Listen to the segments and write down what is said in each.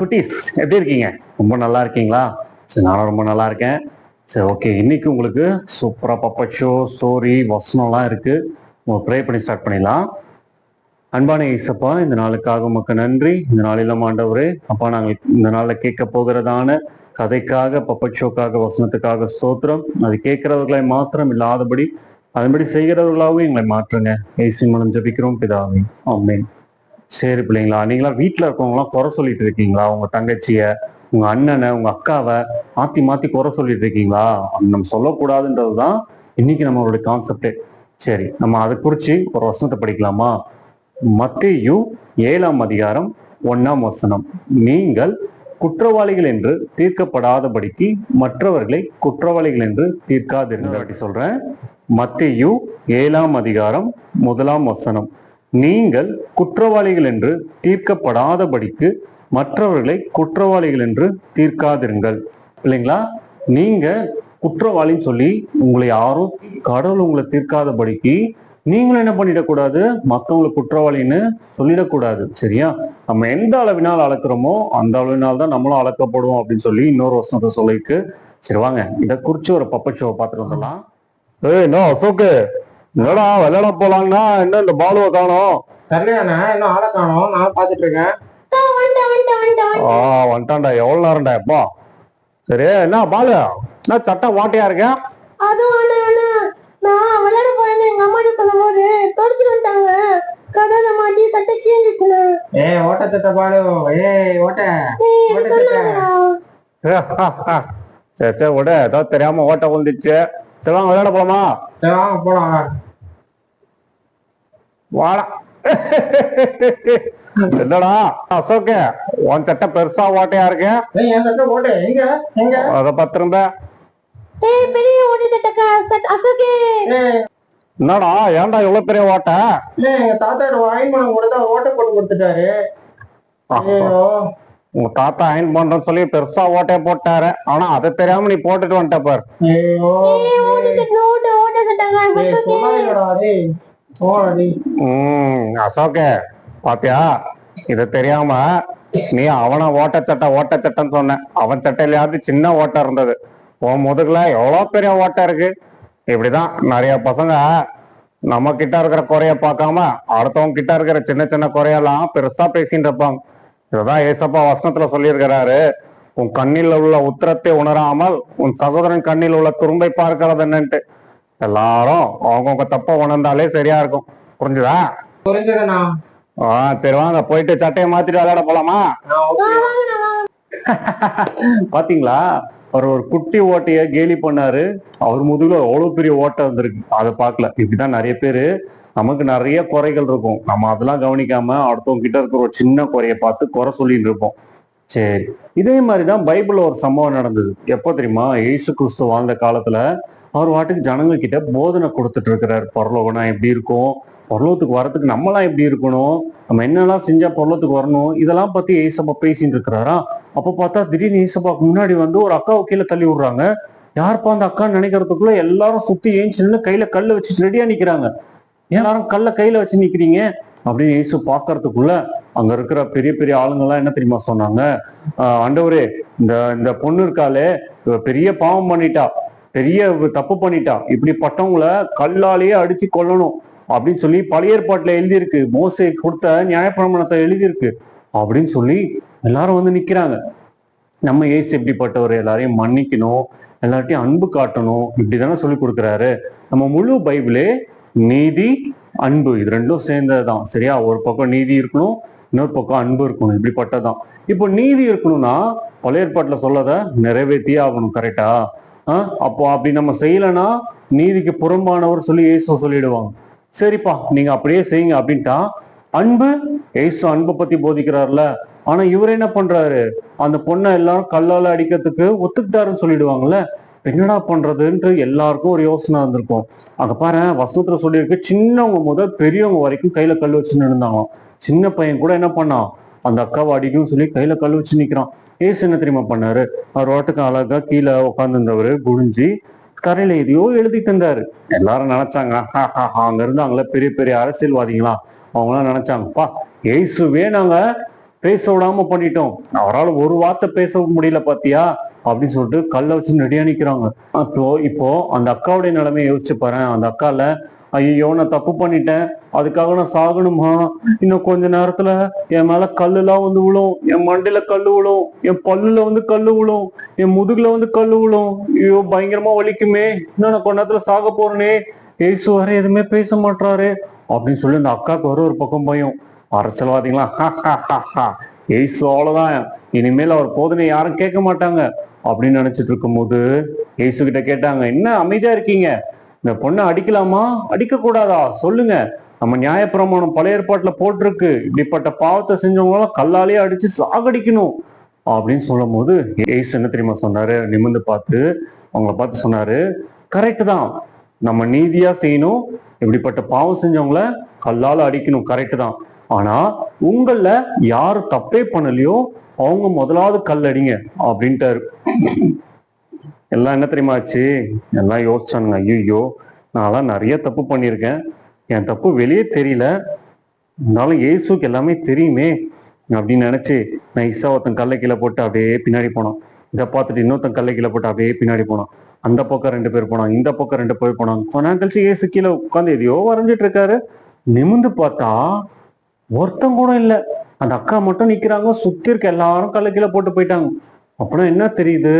குட்டீஸ் எப்படி இருக்கீங்க? ரொம்ப நல்லா இருக்கீங்களா? சரி நானும் ரொம்ப நல்லா இருக்கேன். சரி ஓகே இன்னைக்கு உங்களுக்கு சூப்பராக பப்பட் ஷோ ஸ்டோரி வசனம்லாம் இருக்கு. ப்ரே பண்ணி ஸ்டார்ட் பண்ணிடலாம். அன்பான இசப்பா இந்த நாளுக்காக உமக்கு நன்றி. இந்த நாளிலும் ஆண்டவரே அப்பா நாங்கள் இந்த நாளில் கேட்க போகிறதான கதைக்காக பப்பட் ஷோக்காக வசனத்துக்காக ஸ்தோத்திரம். அது கேட்கிறவர்களை மாத்திரம் இல்லாதபடி அதன்படி செய்கிறவர்களாகவும் எங்களை மாற்றுங்க. ஏசி மனம் ஜபிக்கிறோம் பிதாவே. ஆமென் சரி பிள்ளைங்களா நீங்களா வீட்டில் இருக்கவங்களாம் குறை சொல்லிட்டு இருக்கீங்களா? உங்க தங்கச்சிய உங்க அண்ணனை உங்க அக்காவை மாத்தி மாத்தி குறை சொல்லிட்டு இருக்கீங்களா? நம்ம நம்ம சொல்லக்கூடாதுன்றதுதான் இன்னைக்கு நம்மளுடைய கான்செப்டே சரி நம்ம அதை குறிச்சு ஒரு வசனத்தை படிக்கலாமா? மத்தையும் ஏழாம் அதிகாரம் ஒன்னாம் வசனம். நீங்கள் குற்றவாளிகள் என்று தீர்க்கப்படாதபடிக்கு மற்றவர்களை குற்றவாளிகள் என்று தீர்க்காதிருந்தாட்டி சொல்றேன். மத்தையும் ஏழாம் அதிகாரம் முதலாம் வசனம். நீங்கள் குற்றவாளிகள் என்று தீர்க்கப்படாதபடிக்கு மற்றவர்களை குற்றவாளிகள் என்று தீர்க்காதிருங்கள். இல்லைங்களா? நீங்க குற்றவாளின்னு சொல்லி உங்களை யாரும் கடவுள் உங்களை தீர்க்காதபடிக்கு நீங்களும் என்ன பண்ணிடக்கூடாது? மற்றவங்களை குற்றவாளின்னு சொல்லிடக்கூடாது. சரியா? நம்ம எந்த அளவினால் அளக்குறோமோ அந்த அளவினால் தான் நம்மளும் அளக்கப்படுவோம் அப்படின்னு சொல்லி இன்னொரு வருஷத்தை சொல்லிட்டு சரி வாங்க. இதை குறிச்சு ஒரு பப்பட் ஷோவை பார்த்துட்டு வந்துடலாம். ஏய் என்ன அசோக்கு? என்னடா விளையாட போலாங்கன்னா என்ன இந்த பாலுவை காணோம்? தெரியலண்ணா இன்னும் ஆளை காணோம். நான் பாத்துட்டு இருக்கேன் ஆ வந்துட்டான்டா. எவ்வளவு நேரம்டா எப்பா சரி என்ன பாலு? என்ன சட்டை வாட்டையா இருக்க? அது நான் விளையாட போறேன்னு எங்க அம்மா சொல்லும் போது தொடுத்து வந்துட்டாங்க கதையில மாட்டி சட்டை கீழ்ந்துச்சுண்ணா ஏ ஓட்ட திட்ட பாடு ஏ ஓட்ட. சரி சரி விட. ஏதோ தெரியாம ஓட்ட விழுந்துச்சு சரி வாங்க விளையாட போலாமா? சரி வாங்க போலாம். வாடா. என்னடா அசோக்கு உன் சட்டை பெருசா ஓட்டையா இருக்கு? ஓட்டு அதை பத்திருந்த என்னடா ஏன்டா இவ்வளவு பெரிய ஓட்டை? தாத்தாட்ட வாங்கி பணம் கொடுத்தா ஓட்ட போட்டு கொடுத்துட்டாரு. ஐயோ. உங்க தாத்தா அயன் பண்றேன்னு சொல்லி பெருசா ஓட்டைய போட்டாரு. ஆனா அதை தெரியாம நீ போட்டுட்டு வந்துட்ட பாரு. ஐயோ ஏய் உம் அசோகே பாத்தியா? இது தெரியாம நீ அவன ஓட்ட சட்டை ஓட்ட சட்டைன்னு சொன்ன. அவன் சட்டையிலயாவது சின்ன ஓட்டை இருந்தது. உன் முதுகுல எவ்வளவு பெரிய ஓட்டை இருக்கு? இப்படிதான் நிறைய பசங்க நம்ம கிட்ட இருக்கிற குறைய பார்க்காம அடுத்தவங்க கிட்ட இருக்கிற சின்ன சின்ன குறையெல்லாம் பெருசா பேசிட்டு இருப்பாங்க. இதுதான் ஏசப்பா வசனத்துல சொல்லியிருக்கிறாரு. உன் கண்ணில் உள்ள உத்தரத்தை உணராமல் உன் சகோதரன் கண்ணில் உள்ள துரும்பை பார்க்கிறது என்னன்ட்டு. எல்லாரும் அவங்கவுங்க தப்ப உணர்ந்தாலே சரியா இருக்கும். புரிஞ்சுதா? புரிஞ்சுதுண்ணா. ஆ சரி வாங்க போயிட்டு சட்டையை மாத்திட்டு விளையாட போலாமா? பாத்தீங்களா? அவர் ஒரு குட்டி ஓட்டைய கேலி பண்ணாரு. அவர் முதுகுல அவ்வளவு பெரிய ஓட்டை வந்திருக்கு. அதை பார்க்கல. இப்படிதான் நிறைய பேரு நமக்கு நிறைய குறைகள் இருக்கும். நம்ம அதெல்லாம் கவனிக்காம அடுத்தவங்க கிட்ட இருக்கிற ஒரு சின்ன குறைய பார்த்து குறை சொல்லிட்டு இருப்போம். சரி. இதே மாதிரிதான் பைபிள்ல ஒரு சம்பவம் நடந்தது. எப்போ தெரியுமா? இயேசு கிறிஸ்து வாழ்ந்த காலத்துல அவர் வாட்டுக்கு ஜனங்க கிட்ட போதனை கொடுத்துட்டு இருக்கிறார். பரலோகனா எப்படி இருக்கும்? பரலோகத்துக்கு வரத்துக்கு நம்மளாம் எப்படி இருக்கணும்? நம்ம என்னெல்லாம் செஞ்சா பொருளத்துக்கு வரணும்? இதெல்லாம் பத்தி ஏசப்பா பேசிட்டு இருக்கிறாரா? அப்ப பார்த்தா திடீர்னு ஏசப்பாக்கு முன்னாடி வந்து ஒரு அக்காவை கீழே தள்ளி விடுறாங்க. யாருப்பா அந்த அக்கான்னு நினைக்கிறதுக்குள்ள எல்லாரும் சுத்தி ஏஞ்சின்னு கையில கல்ல வச்சுட்டு ரெடியா நிக்கிறாங்க. ஏன் எல்லாரும் கல்ல கையில வச்சு நிக்கிறீங்க? அப்படின்னு ஏசு பாக்குறதுக்குள்ள அங்க இருக்கிற பெரிய பெரிய ஆளுங்கெல்லாம் என்ன தெரியுமா சொன்னாங்க? ஆஹ் ஆண்டவரே இந்த இந்த பொண்ணு இருக்காளே பெரிய பாவம் பண்ணிட்டா. பெரிய தப்பு பண்ணிட்டா இப்படிப்பட்டவங்கள கல்லாலேயே அடிச்சு கொல்லணும் அப்படின்னு சொல்லி பழைய ஏற்பாட்டுல எழுதியிருக்கு. மோசை கொடுத்த நியாயப்பிரமாணத்தை எழுதியிருக்கு அப்படின்னு சொல்லி எல்லாரும் வந்து நிக்கிறாங்க. நம்ம ஏசு எப்படிப்பட்டவர் எல்லாரையும் மன்னிக்கணும் எல்லார்ட்டையும் அன்பு காட்டணும் இப்படிதானே சொல்லி கொடுக்குறாரு. நம்ம முழு பைபிளே நீதி அன்பு இது ரெண்டும் சேர்ந்ததுதான். சரியா? ஒரு பக்கம் நீதி இருக்கணும் இன்னொரு பக்கம் அன்பு இருக்கணும். இப்படிப்பட்டதான் இப்போ நீதி இருக்கணும்னா பழைய ஏற்பாட்டுல சொல்லத நிறைவேற்றியே ஆகணும் கரெக்டா அப்போ அப்படி நம்ம செய்யலைன்னா நீதிக்கு புறம்பானவர் சொல்லி ஏசு சொல்லிடுவாங்க. சரிப்பா நீங்க அப்படியே செய்யுங்க அப்படின்ட்டா அன்பு ஏசு அன்பை பத்தி போதிக்கிறாருல. ஆனா இவர் என்ன பண்றாரு? அந்த பொண்ணை எல்லாரும் கல்லால அடிக்கிறதுக்கு ஒத்துக்கிட்டாருன்னு சொல்லிடுவாங்கல்ல. என்னடா பண்றதுன்ட்டு எல்லாருக்கும் ஒரு யோசனை இருந்திருக்கும் அங்க பாரு வசனத்துல சொல்லியிருக்கு சின்னவங்க முதல் பெரியவங்க வரைக்கும் கையில கல் வச்சு இருந்தாங்க சின்ன பையன் கூட என்ன பண்ணான்? அந்த அக்காவை அடிக்கும் சொல்லி கையில கல் வச்சு நிக்கிறான். ஏசு என்ன தெரியுமா பண்ணாரு? அவர் வாட்டுக்கு அழகா கீழே உட்காந்துருந்தவரு குடிஞ்சு கரையில எதையோ எழுதிட்டு இருந்தாரு. எல்லாரும் நினைச்சாங்க "ஹா, ஹா, ஹா." அங்க இருந்தாங்களே பெரிய பெரிய அரசியல்வாதிங்களா? அவங்களாம் நினைச்சாங்கப்பா ஏசுவே நாங்க பேச விடாம பண்ணிட்டோம். அவரால் ஒரு வார்த்தை பேச முடியல பாத்தியா? அப்படின்னு சொல்லிட்டு கல்லை வச்சு ரெடியா நிக்கிறாங்க. அப்போ இப்போ அந்த அக்காவுடைய நிலைமையை யோசிச்சு பாரு அந்த அக்கால ஐயோ நான் தப்பு பண்ணிட்டேன். அதுக்காக நான் சாகணுமா? இன்னும் கொஞ்ச நேரத்துல என் மேல கல்லுலாம் வந்து விழும். என் மண்டையில கல்லு விழும். என் பல்லுல வந்து கல்லு விழும். என் முதுகுல வந்து கல்லு விழும். ஐயோ பயங்கரமா வலிக்குமே. இன்னும் நான் கொஞ்ச நேரத்துல சாக போறேனே. ஏசு வர எதுவுமே பேச மாட்டாரு அப்படின்னு சொல்லி அந்த அக்காவுக்கு வர ஒரு பக்கம் பயம். அரசியல்வாதிங்களா ஏசு அவ்வளவுதான். இனிமேல் அவர் போதனை யாரும் கேட்க மாட்டாங்க. அப்படின்னு நினைச்சிட்டு இருக்கும்போது ஏசு கிட்ட கேட்டாங்க என்ன அமைதியா இருக்கீங்க? இந்த பொண்ணை அடிக்கலாமா? அடிக்க கூடாதா சொல்லுங்க. நம்ம நியாயப்பிரமாணம் பழைய ஏற்பாட்டுல போட்டிருக்கு. இப்படிப்பட்ட பாவத்தை செஞ்சவங்களாம் கல்லாலேயே அடிச்சு சாகடிக்கணும். அப்படின்னு சொல்லும் போது ஏசு என்ன தெரியுமா சொன்னாரு? நிமிர்ந்து பார்த்து அவங்கள பார்த்து சொன்னாரு கரெக்ட் தான். நம்ம நீதியா செய்யணும். இப்படிப்பட்ட பாவம் செஞ்சவங்கள கல்லால அடிக்கணும். கரெக்ட் தான். ஆனா உங்கள யார் தப்பே பண்ணலையோ அவங்க முதலாவது கல் அடிங்க அப்படின்ட்டாரு. எல்லாம் என்ன தெரியுமா ஆச்சு? எல்லாம் யோசிச்சானுங்க. ஐயோ நான்லாம் நிறைய தப்பு பண்ணியிருக்கேன். என் தப்பு வெளியே தெரியல. இருந்தாலும் ஏசுக்கு எல்லாமே தெரியுமே அப்படின்னு நினைச்சு நான் இசா ஒருத்தன் கல்லை கீழே போட்டு அப்படியே பின்னாடி போனான். இதை பார்த்துட்டு இன்னொருத்தன் கல்லை கீழே போட்டு அப்படியே பின்னாடி போனான். அந்த பக்கம் ரெண்டு பேர் போனாங்க. இந்த பக்கம் ரெண்டு பேர் போனாங்க. கொஞ்ச கழிச்சு இயேசு கீழே உட்காந்து எதையோ வரைஞ்சிட்டு இருக்காரு. நிமிந்து பார்த்தா ஒருத்தம் கூட இல்ல. அந்த அக்கா மட்டும் நிக்கிறாங்க. சுத்தி இருக்க எல்லாரும் கல்லை கீழே போட்டு போயிட்டாங்க. அப்புறம் என்ன தெரியுது?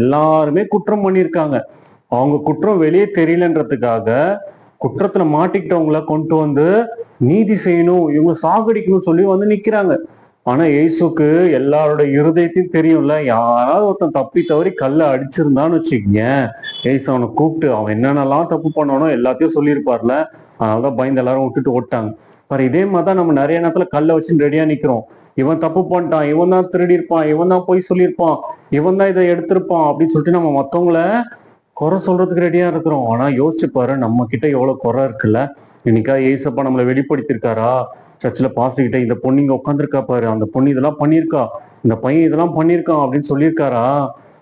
எல்லாருமே குற்றம் பண்ணியிருக்காங்க. அவங்க குற்றம் வெளியே தெரியலன்றதுக்காக குற்றத்துல மாட்டிக்கிட்டவங்கள கொண்டு வந்து நீதி செய்யணும் இவங்க சாகடிக்கணும்னு சொல்லி வந்து நிக்கிறாங்க. ஆனா இயேசுக்கு எல்லாரோட இருதயத்தையும் தெரியும்ல. யாராவது ஒருத்தன் தப்பி தவறி கல்ல அடிச்சிருந்தான்னு வச்சுக்கங்க ஏசு அவனை கூப்பிட்டு அவன் என்னென்னலாம் தப்பு பண்ணானோ எல்லாத்தையும் சொல்லியிருப்பார்ல. அதனாலதான் பயந்து எல்லாரும் விட்டுட்டு ஓட்டாங்க. பாரு இதே மாதிரி தான் நம்ம நிறைய நேரத்துல கல்லை வச்சு ரெடியா நிக்கிறோம். இவன் தப்பு பண்ணிட்டான் இவன் தான் திருடி இருப்பான் இவன் தான் போய் சொல்லியிருப்பான் இவன் தான் இதை எடுத்திருப்பான் அப்படின்னு சொல்லிட்டு நம்ம மத்தவங்கள குறை சொல்றதுக்கு ரெடியா இருக்கிறோம். ஆனா யோசிச்சு பாரு நம்ம கிட்ட எவ்வளவு குறை இருக்குல்ல? இன்னைக்கா ஏசப்பா நம்மளை வெளிப்படுத்தியிருக்காரா? சர்ச்சில் பாசிக்கிட்ட இந்த பொண்ணு இங்க உட்காந்துருக்கா பாரு அந்த பொண்ணு இதெல்லாம் பண்ணியிருக்கா இந்த பையன் இதெல்லாம் பண்ணியிருக்கான் அப்படின்னு சொல்லியிருக்காரா?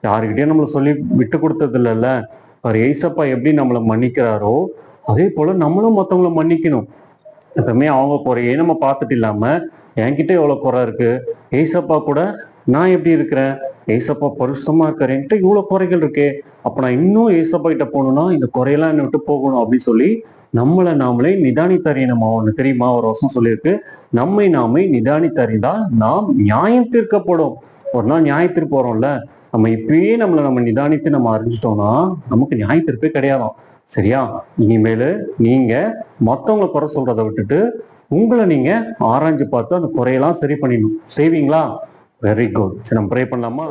யாருக்கிட்டே நம்மள சொல்லி விட்டு கொடுத்தது இல்லைல்ல பாரு ஏசப்பா எப்படி நம்மளை மன்னிக்கிறாரோ அதே போல நம்மளும் மற்றவங்களை மன்னிக்கணும். எப்பவுமே அவங்க குறையே நம்ம பார்த்துட்டு இல்லாம என்கிட்ட எவ்வளவு குறை இருக்கு? ஏசப்பா கூட நான் எப்படி இருக்கிறேன்? ஏசப்பா பரிசுத்தமா இருக்கிறேன்ட்டு இவ்வளோ இவ்வளவு குறைகள் இருக்கே. அப்ப நான் இன்னும் ஏசப்பா கிட்ட போகணும்னா இந்த குறையெல்லாம் என்னை விட்டு போகணும் அப்படின்னு சொல்லி நம்மளை நாமளே நிதானித்தறியணும்? ஒண்ணு தெரியுமா? ஒரு வருஷம் சொல்லியிருக்கு. நம்மை நாமே நிதானித்தறிந்தால் நாம் நியாயம் தீர்க்கப்படும். ஒரு நாள் நியாயத்திற்கு போறோம்ல நம்ம இப்பயே நம்மளை நம்ம நிதானித்து நம்ம அறிஞ்சிட்டோம்னா நமக்கு நியாய தீர்ப்பே சரியா? இனிமேலு நீங்க மத்தவங்கள குறை சொல்றதை விட்டுட்டு உங்களை நீங்க ஆராய்ஞ்சு பார்த்து அந்த குறையெல்லாம் சரி பண்ணிடணும். செய்வீங்களா? வெரி குட் சரி நம்ம ப்ரே பண்ணலாமா?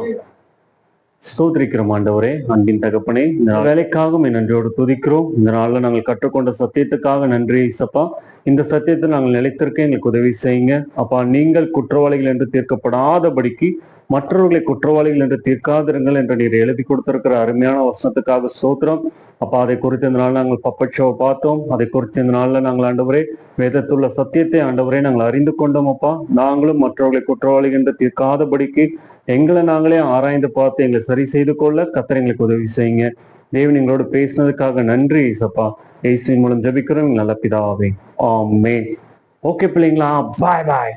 ஸ்தோத்திரிக்கிறோம் ஆண்டவரே அன்பின் தகப்பனே இந்த வேலைக்காகவும் நன்றியோடு துதிக்கிறோம். இந்த நாள்ல நாங்கள் கற்றுக்கொண்ட சத்தியத்துக்காக நன்றி சப்பா. இந்த சத்தியத்தை நாங்கள் நிலைத்திருக்க எங்களுக்கு உதவி செய்யுங்க. அப்பா நீங்கள் குற்றவாளிகள் என்று தீர்க்கப்படாதபடிக்கு மற்றவர்களை குற்றவாளிகள் என்று தீர்க்காதிருங்கள் என்று நீர் எழுதி கொடுத்திருக்கிற அருமையான வசனத்துக்காக ஸ்தோத்திரம். அப்பா அதை குறித்து இந்த நாள் நாங்கள் பப்பட்சோவை பார்த்தோம். அதை குறித்து இந்த நாளில் நாங்கள் ஆண்டவரே வேதத்துள்ள சத்தியத்தை ஆண்டவரே நாங்கள் அறிந்து கொண்டோம் அப்பா. நாங்களும் மற்றவர்களை குற்றவாளிகள் என்று தீர்க்காதபடிக்கு எங்களை நாங்களே ஆராய்ந்து பார்த்து எங்களை சரி செய்து கொள்ள கத்திரங்களுக்கு உதவி செய்யுங்க. தேவன் எங்களோட பேசினதுக்காக நன்றி இசப்பா ஏசி மூலம் ஜெபிக்கிறோம் நல்ல பிதாவே. ஆமே ஓகே பிள்ளைங்களா. பாய் பாய்.